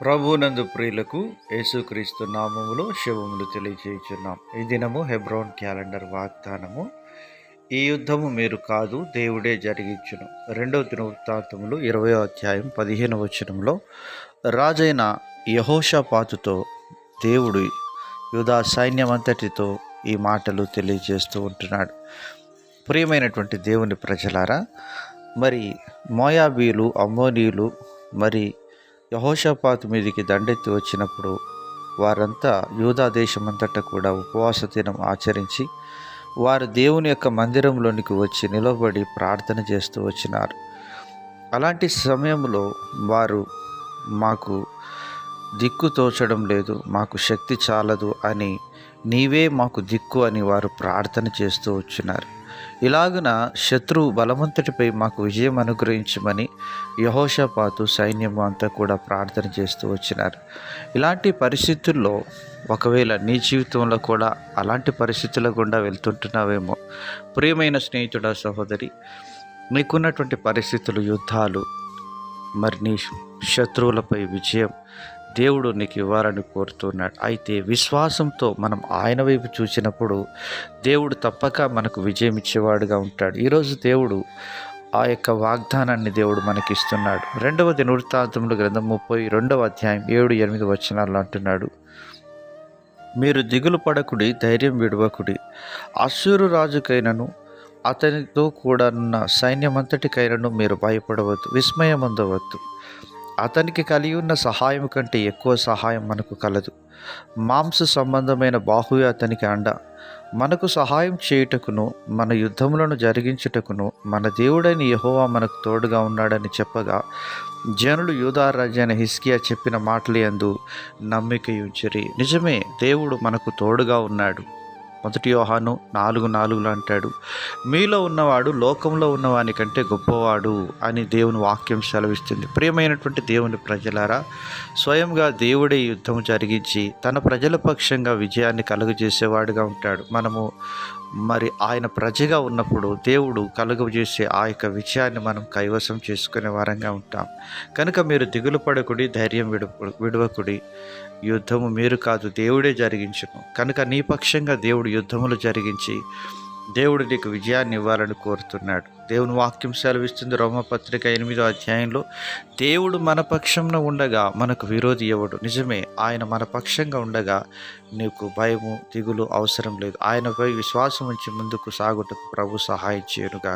ప్రభునందు ప్రియులకు యేసుక్రీస్తు నామములో శివములు తెలియజేయుచున్నాం ఈ దినము హెబ్రోన్ క్యాలెండర్ వాగ్దానము. ఈ యుద్ధము మీరు కాదు దేవుడే జరిగించును. రెండవ దినవృత్తాంతములు ఇరవై అధ్యాయం పదిహేను వచనంలో రాజైన యహోషపాతుతో దేవుడు యుధా సైన్యమంతటితో ఈ మాటలు తెలియజేస్తూ ఉంటున్నాడు. ప్రియమైనటువంటి దేవుని ప్రజలారా మరి మోయాబీలు అమ్మోనీయులు మరి యహోషపాత్ మీదికి దండెత్తి వచ్చినప్పుడు వారంతా యూదా దేశమంతటా కూడా ఉపవాస దినం ఆచరించి వారు దేవుని యొక్క మందిరంలోనికి వచ్చి నిలబడి ప్రార్థన చేస్తూ వచ్చినారు. అలాంటి సమయంలో వారు మాకు దిక్కు తోచడం లేదు మాకు శక్తి చాలదు అని నీవే మాకు దిక్కు అని వారు ప్రార్థన చేస్తూ వచ్చినారు. ఇలాగున శత్రువు బలవంతుడిపై మాకు విజయం అనుగ్రహించమని యహోషపాతు సైన్యము అంతా కూడా ప్రార్థన చేస్తూ వచ్చినారు. ఇలాంటి పరిస్థితుల్లో ఒకవేళ నీ జీవితంలో కూడా అలాంటి పరిస్థితుల గుండా వెళ్తుంటున్నావేమో. ప్రియమైన స్నేహితుడ సహోదరి నీకున్నటువంటి పరిస్థితులు యుద్ధాలు మరి నీ శత్రువులపై విజయం దేవుడు నీకు ఇవ్వాలని కోరుతున్నాడు. అయితే విశ్వాసంతో మనం ఆయన వైపు చూసినప్పుడు దేవుడు తప్పక మనకు విజయం ఇచ్చేవాడుగా ఉంటాడు. ఈరోజు దేవుడు ఆ యొక్క వాగ్దానాన్ని దేవుడు మనకి ఇస్తున్నాడు. రెండవ దినవృత్తాంతములు గ్రంథం ముప్పై రెండవ అధ్యాయం ఏడు ఎనిమిది వచనాలు అంటున్నాడు. మీరు దిగులు పడకుడి ధైర్యం విడవకుడి. అసూరు రాజుకైనను అతనితో కూడా ఉన్న సైన్యమంతటికైనను మీరు భయపడవద్దు విస్మయం అందవద్దు అతనికి కలిగి ఉన్న సహాయం కంటే ఎక్కువ సహాయం మనకు కలదు. మాంస సంబంధమైన బాహువే అతనికి అండ. మనకు సహాయం చేయుటకును మన యుద్ధములను జరిగించుటకును మన దేవుడైన యహోవా మనకు తోడుగా ఉన్నాడని చెప్పగా జనులు యూదా హిస్కియా చెప్పిన మాటలు ఎందు నమ్మిక ఉంచరి నిజమే దేవుడు మనకు తోడుగా ఉన్నాడు. మొదటి యోహాను నాలుగు నాలుగులో అంటాడు మీలో ఉన్నవాడు లోకంలో ఉన్నవాని కంటే గొప్పవాడు అని దేవుని వాక్యం సెలవిస్తుంది. ప్రియమైనటువంటి దేవుని ప్రజలారా స్వయంగా దేవుడే యుద్ధం జరిగించి తన ప్రజల పక్షంగా విజయాన్ని కలుగజేసేవాడుగా ఉంటాడు. మనము మరి ఆయన ప్రజగా ఉన్నప్పుడు దేవుడు కలుగజేసే ఆ యొక్క విజయాన్ని మనం కైవసం చేసుకునే వారంగా ఉంటాం. కనుక మీరు దిగులు పడకుడి ధైర్యం విడు విడవకుడి. యుద్ధము మీరు కాదు దేవుడే జరిగించును. కనుక నీ పక్షంగా దేవుడు యుద్ధములు జరిగించి దేవుడు నీకు విజయాన్ని ఇవ్వాలని కోరుతున్నాడు. దేవుని వాక్యం సెలవిస్తుంది రోమపత్రిక ఎనిమిదో అధ్యాయంలో దేవుడు మన పక్షంలో ఉండగా మనకు విరోధి ఎవడు? నిజమే ఆయన మన పక్షంగా ఉండగా నీకు భయము దిగులు అవసరం లేదు. ఆయనపై విశ్వాసం ఉంచి ముందుకు సాగుటకు ప్రభు సహాయం చేయనుగా